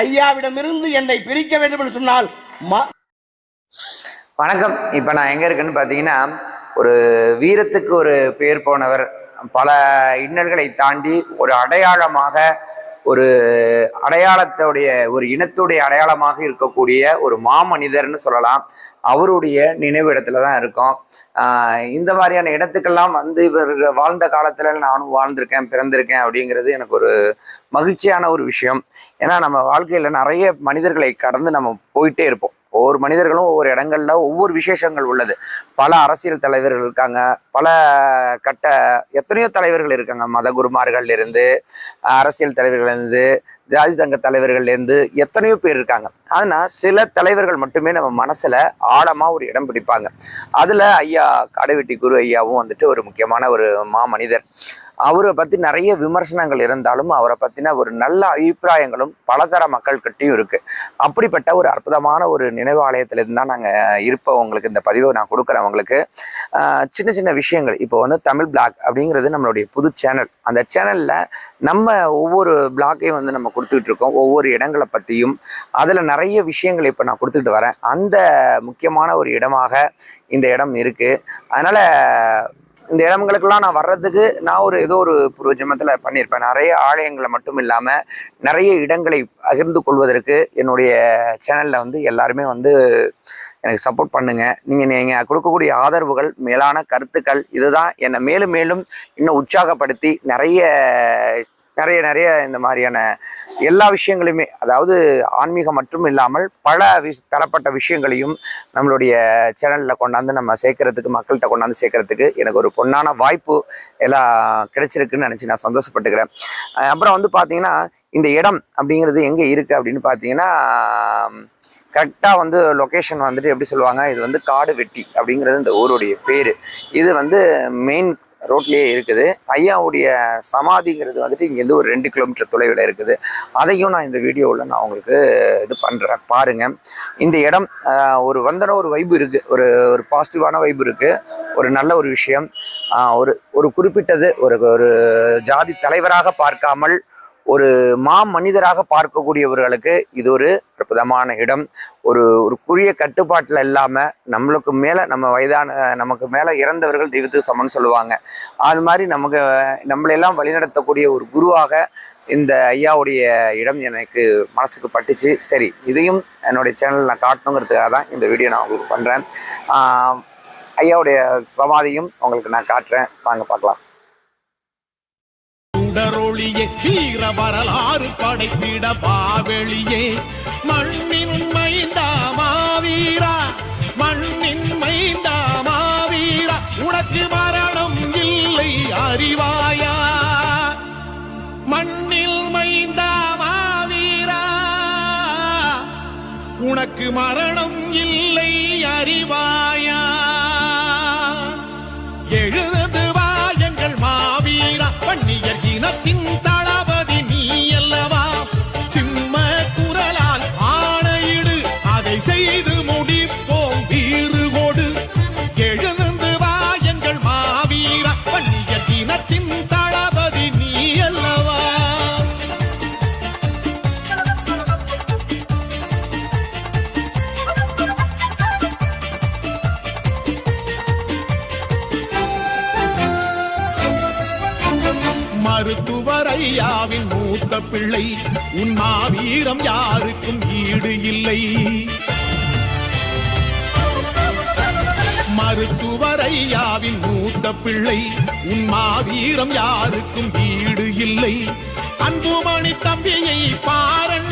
ஐயாவிடமிருந்து என்னை பிரிக்க வேண்டும் என்று சொன்னால் வணக்கம். இப்போ நான் எங்கே இருக்கேன்னு பார்த்தீங்கன்னா ஒரு வீரத்துக்கு ஒரு பேர் போனவர். பல இன்னல்களை தாண்டி ஒரு அடையாளமாக ஒரு அடையாளத்துடைய ஒரு இனத்துடைய அடையாளமாக இருக்கக்கூடிய ஒரு மாமனிதர்னு சொல்லலாம். அவருடைய நினைவு இடத்துல தான் இருக்கோம் இந்த மாதிரியான இடத்துக்கெல்லாம் வந்து இவர் வாழ்ந்த காலத்துல நானும் வாழ்ந்திருக்கேன் பிறந்திருக்கேன் அப்படிங்கிறது எனக்கு ஒரு மகிழ்ச்சியான ஒரு விஷயம். ஏன்னா நம்ம வாழ்க்கையில் நிறைய மனிதர்களை கடந்து நம்ம போயிட்டே இருப்போம். ஒவ்வொரு மனிதர்களும் ஒவ்வொரு இடங்கள்ல ஒவ்வொரு விசேஷங்கள் உள்ளது. பல அரசியல் தலைவர்கள் இருக்காங்க. பல கட்ட எத்தனையோ தலைவர்கள் இருக்காங்க. மத குருமார்கள் இருந்து அரசியல் தலைவர்கள் இருந்து ஜாதி தங்க எத்தனையோ பேர் இருக்காங்க. ஆனால் சில தலைவர்கள் மட்டுமே நம்ம மனசில் ஆழமாக ஒரு இடம் பிடிப்பாங்க. அதில் ஐயா காடைவெட்டி குரு ஐயாவும் வந்துட்டு ஒரு முக்கியமான ஒரு மாமனிதர். அவரை பற்றி நிறைய விமர்சனங்கள் இருந்தாலும் அவரை பற்றின ஒரு நல்ல அபிப்பிராயங்களும் பலதர மக்கள்கிட்டையும் இருக்குது அப்படிப்பட்ட ஒரு அற்புதமான ஒரு நினைவாலயத்திலிருந்து தான் நாங்கள் இருப்போம் உங்களுக்கு இந்த பதிவை நான் கொடுக்குறேன் உங்களுக்கு. சின்ன சின்ன விஷயங்கள். இப்போ வந்து தமிழ் பிளாக் அப்படிங்கிறது நம்மளுடைய புது சேனல். அந்த சேனலில் நம்ம ஒவ்வொரு பிளாக்கையும் வந்து நம்ம கொடுத்துக்கிட்டு இருக்கோம். ஒவ்வொரு இடங்களை பற்றியும் அதில் நிறைய விஷயங்கள் இப்போ நான் கொடுத்துக்கிட்டு வரேன். அந்த முக்கியமான ஒரு இடமாக இந்த இடம் இருக்குது அதனால் இந்த இடங்களுக்கெல்லாம் நான் வர்றதுக்கு நான் ஒரு ஏதோ ஒரு பூர்வ ஜென்மத்தில் பண்ணியிருப்பேன் நிறைய ஆலயங்களை மட்டும் இல்லாமல் நிறைய இடங்களை பகிர்ந்து கொள்வதற்கு என்னுடைய சேனலில் வந்து எல்லாருமே வந்து எனக்கு சப்போர்ட் பண்ணுங்கள் நீங்கள் நீங்கள் கொடுக்கக்கூடிய ஆதரவுகள் மேலான கருத்துக்கள் இதுதான் என்னை மேலும் மேலும் இன்னும் உற்சாகப்படுத்தி நிறைய நிறைய நிறைய இந்த மாதிரியான எல்லா விஷயங்களையுமே அதாவது ஆன்மீகம் மட்டும் இல்லாமல் பல விஷ தரப்பட்ட விஷயங்களையும் நம்மளுடைய சேனலில் கொண்டாந்து நம்ம சேர்க்கறதுக்கு மக்கள்கிட்ட கொண்டாந்து சேர்க்கறதுக்கு எனக்கு ஒரு பொன்னான வாய்ப்பு எல்லாம் கிடைச்சிருக்குன்னு நினச்சி நான் சந்தோஷப்பட்டுக்கிறேன். அப்புறம் வந்து பார்த்தீங்கன்னா இந்த இடம் அப்படிங்கிறது எங்கே இருக்குது அப்படின்னு பார்த்தீங்கன்னா கரெக்டாக வந்து லொக்கேஷன் வந்துட்டு எப்படி சொல்லுவாங்க? இது வந்து காடு வெட்டி அப்படிங்கிறது இந்த ஊருடைய பேர். இது வந்து மெயின் ரோட்லேயே இருக்குது. ஐயாவுடைய சமாதிங்கிறது வந்துட்டு இங்கேருந்து ஒரு ரெண்டு கிலோமீட்டர் தொலைவில் இருக்குது. அதையும் நான் இந்த வீடியோவில் நான் உங்களுக்கு இது பண்ணுறேன் பாருங்கள் இந்த இடம் ஒரு வந்தன ஒரு வைப்பு இருக்குது ஒரு ஒரு பாசிட்டிவான வைப்பு இருக்குது ஒரு நல்ல ஒரு விஷயம். ஒரு ஒரு குறிப்பிட்டது ஒரு ஒரு ஜாதி தலைவராக பார்க்காமல் ஒரு மா மனிதராக பார்க்கக்கூடியவர்களுக்கு இது ஒரு அற்புதமான இடம். ஒரு ஒரு குறிய கட்டுப்பாட்டில் இல்லாமல் நம்மளுக்கு மேலே நம்ம வயதான நமக்கு மேலே இறந்தவர்கள் தெய்வத்துக்கு சமம்னு சொல்லுவாங்க. அது மாதிரி நமக்கு நம்மளையெல்லாம் வழிநடத்தக்கூடிய ஒரு குருவாக இந்த ஐயாவுடைய இடம் எனக்கு மனசுக்கு பட்டுச்சு. சரி இதையும் என்னுடைய சேனல் நான் காட்டணுங்கிறதுக்காக தான் இந்த வீடியோ நான் உங்களுக்கு பண்ணுறேன் ஐயாவுடைய சமாதியும் உங்களுக்கு நான் காட்டுறேன். வாங்க பார்க்கலாம். சுடரொளியே வீர வரலாறு படைத்திட பாவெளியே. மண்ணின் மைந்தா மாவீரா மண்ணின் மைந்தா மாவீரா உனக்கு மரணம் இல்லை அறிவாயா? மண்ணில் மைந்தா மாவீரா உனக்கு மரணம் இல்லை அறிவாயா? மருத்துவர் ஐயாவின் மூத்த பிள்ளை. உன் மாவீரம் யாருக்கும் ஈடு இல்லை. மருத்துவர் ஐயாவின் மூத்த பிள்ளை. உன் மாவீரம் யாருக்கும் ஈடு இல்லை. அன்புமணி தம்பியை பாரண்ணா